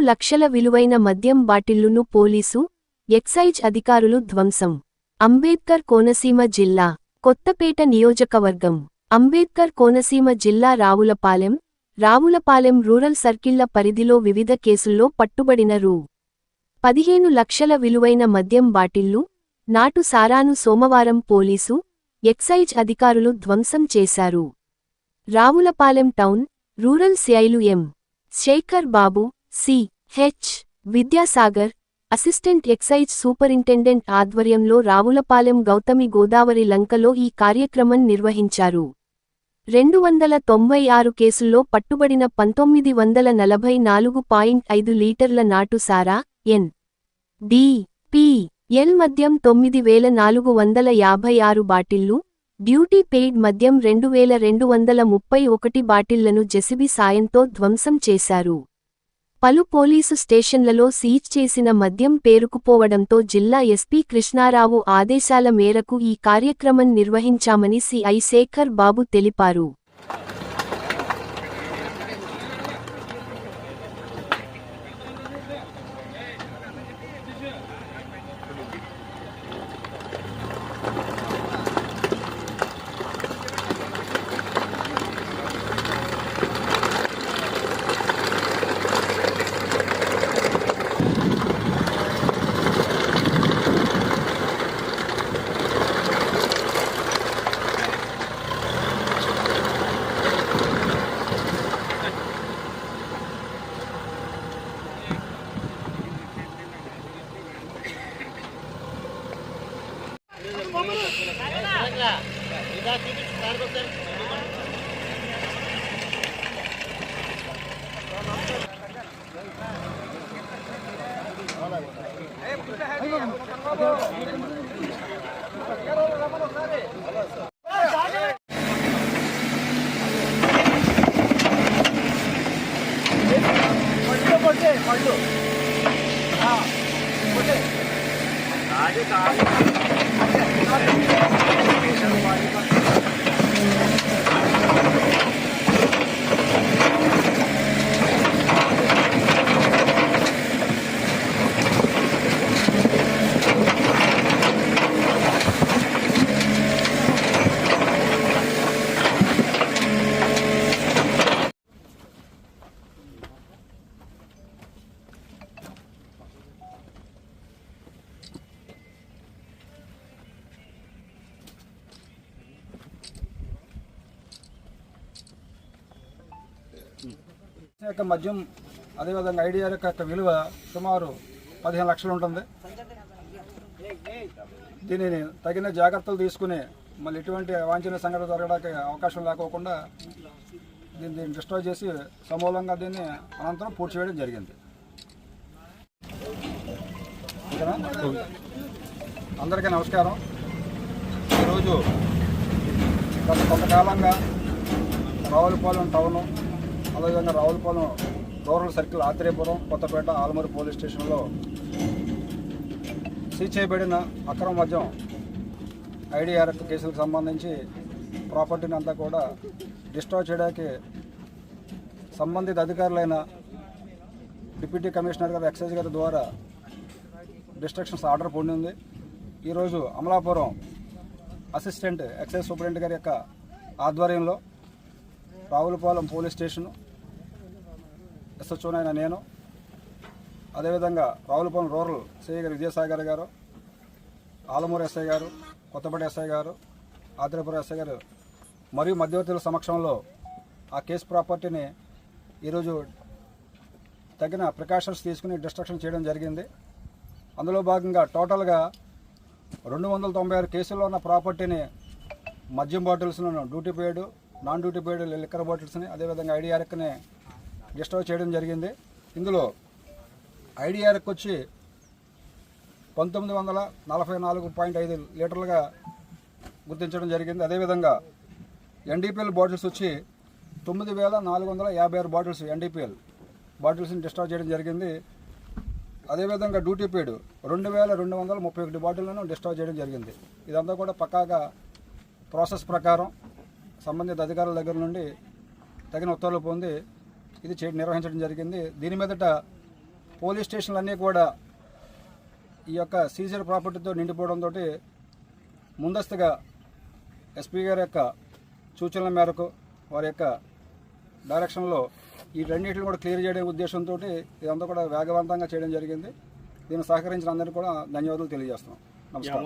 లక్షల విలువైన మద్యం బాటిళ్ళును పోలీసు ఎక్సైజ్ అధికారులు ధ్వంసం. అంబేద్కర్ కోనసీమ జిల్లా కొత్తపేట నియోజకవర్గం. అంబేద్కర్ కోనసీమ జిల్లా రావులపాలెం రావులపాలెం రూరల్ సర్కిళ్ళ పరిధిలో వివిధ కేసుల్లో పట్టుబడిన రూ. పదిహేను లక్షల విలువైన మద్యం బాటిళ్ళు నాటు సారాను సోమవారం పోలీసు ఎక్సైజ్ అధికారులు ధ్వంసం చేశారు. Ravulapalem town rural సిఐలు M. Sekhar Babu C. H. Vidyasagar assistant excise superintendent ఆధ్వర్యంలో రావులపాలెం గౌతమి గోదావరి లంకలో ఈ కార్యక్రమం నిర్వహించారు. రెండు వందల తొంభై ఆరు కేసుల్లో పట్టుబడిన పంతొమ్మిది వందల నలభై నాలుగు పాయింట్ ఐదు లీటర్ల నాటు సారా ఎన్. డి. పి. ఎల్. మద్యం తొమ్మిది వేల నాలుగు వందల యాభై ఆరు బాటిళ్ళు డ్యూటీ పెయిడ్ మద్యం రెండు వేల రెండు వందల ముప్పై ఒకటి బాటిళ్ళను జెసిబి సాయంతో ధ్వంసం చేశారు. పలు పోలీసు స్టేషన్లలో సీజ్ చేసిన మద్యం పేరుకుపోవడంతో జిల్లా ఎస్పీ కృష్ణారావు ఆదేశాల మేరకు ఈ కార్యక్రమం నిర్వహించామని సిఐ శేఖర్ బాబు తెలిపారు. పళ్ళు పళ్ళు కాదు కాదు Thank you. యొక్క మద్యం అదేవిధంగా ఐడిఆర్ యొక్క విలువ సుమారు పదిహేను లక్షలు ఉంటుంది. దీనిని తగిన జాగ్రత్తలు తీసుకుని మళ్ళీ ఎటువంటి అవాంఛనీయ సంఘటన జరగడానికి అవకాశం లేకోకుండా దీన్ని దీన్ని డిస్ట్రాయ్ చేసి సమూలంగా దీన్ని అనంతరం పూర్తి చేయడం జరిగింది. అందరికీ నమస్కారం. ఈరోజు గత కొంతకాలంగా రావులపాలెం టౌను అదేవిధంగా Ravulapalem rural circle Atreyapuram Kothapeta Alamuru police స్టేషన్లో సీజ్ చేయబడిన అక్రమ మద్యం ఐడిఆర్ఎఫ్ కేసులకు సంబంధించి ప్రాపర్టీని అంతా కూడా డిస్ట్రాయ్ చేయడానికి సంబంధిత అధికారులైన డిప్యూటీ కమిషనర్ గారు ఎక్సైజ్ గారి ద్వారా డిస్ట్రక్షన్స్ ఆర్డర్ పొందింది. ఈరోజు అమలాపురం అసిస్టెంట్ ఎక్సైజ్ సూపరింటెండెంట్ గారి యొక్క ఆధ్వర్యంలో రావులపాలెం పోలీస్ స్టేషను ఎస్హెచ్ఓనైన నేను. అదేవిధంగా రావులపాలెం రూరల్ సిఐ గారు విజయసాగర్ గారు ఆలమూరు ఎస్ఐ గారు కొత్తపేట ఎస్ఐ గారు ఆత్రేపురం ఎస్ఐ గారు మరియు మధ్యవర్తుల సమక్షంలో ఆ కేసు ప్రాపర్టీని ఈరోజు తగిన ప్రికాషన్స్ తీసుకుని డిస్ట్రక్షన్ చేయడం జరిగింది. అందులో భాగంగా టోటల్గా రెండు వందల తొంభై ఆరు కేసుల్లో ఉన్న ప్రాపర్టీని మద్యం బాటిల్స్లను duty paid non duty paid liquor బాటిల్స్ని అదేవిధంగా ఐడిఆర్ఎక్ని డిస్టర్బ్ చేయడం జరిగింది. ఇందులో ఐడిఆర్ఎక్ వచ్చి పంతొమ్మిది వందల నలభై నాలుగు పాయింట్ ఐదు లీటర్లుగా గుర్తించడం జరిగింది. అదేవిధంగా ఎన్డీపీఎల్ బాటిల్స్ వచ్చి తొమ్మిది వేల నాలుగు వందల యాభై ఆరు బాటిల్స్ ఎన్డీపీఎల్ బాటిల్స్ని డిస్టార్జ్ చేయడం జరిగింది. అదేవిధంగా డ్యూటీ పేడ్ రెండు వేల రెండు వందల ముప్పై ఒకటి బాటిల్లను డిస్టార్జ్ చేయడం జరిగింది. ఇదంతా కూడా పక్కాగా ప్రాసెస్ ప్రకారం సంబంధిత అధికారుల దగ్గర నుండి తగిన ఉత్తర్వులు పొంది ఇది చే నిర్వహించడం జరిగింది. దీని మీదట పోలీస్ స్టేషన్లన్నీ కూడా ఈ యొక్క సీజర్ ప్రాపర్టీతో నిండిపోవడంతో ముందస్తుగా ఎస్పీ గారి యొక్క సూచనల మేరకు వారి యొక్క డైరెక్షన్లో ఈ రెండింటిని కూడా క్లియర్ చేయడం ఉద్దేశంతో ఇదంతా కూడా వేగవంతంగా చేయడం జరిగింది. దీన్ని సహకరించిన అందరికీ కూడా ధన్యవాదాలు తెలియజేస్తున్నాం. నమస్కారం.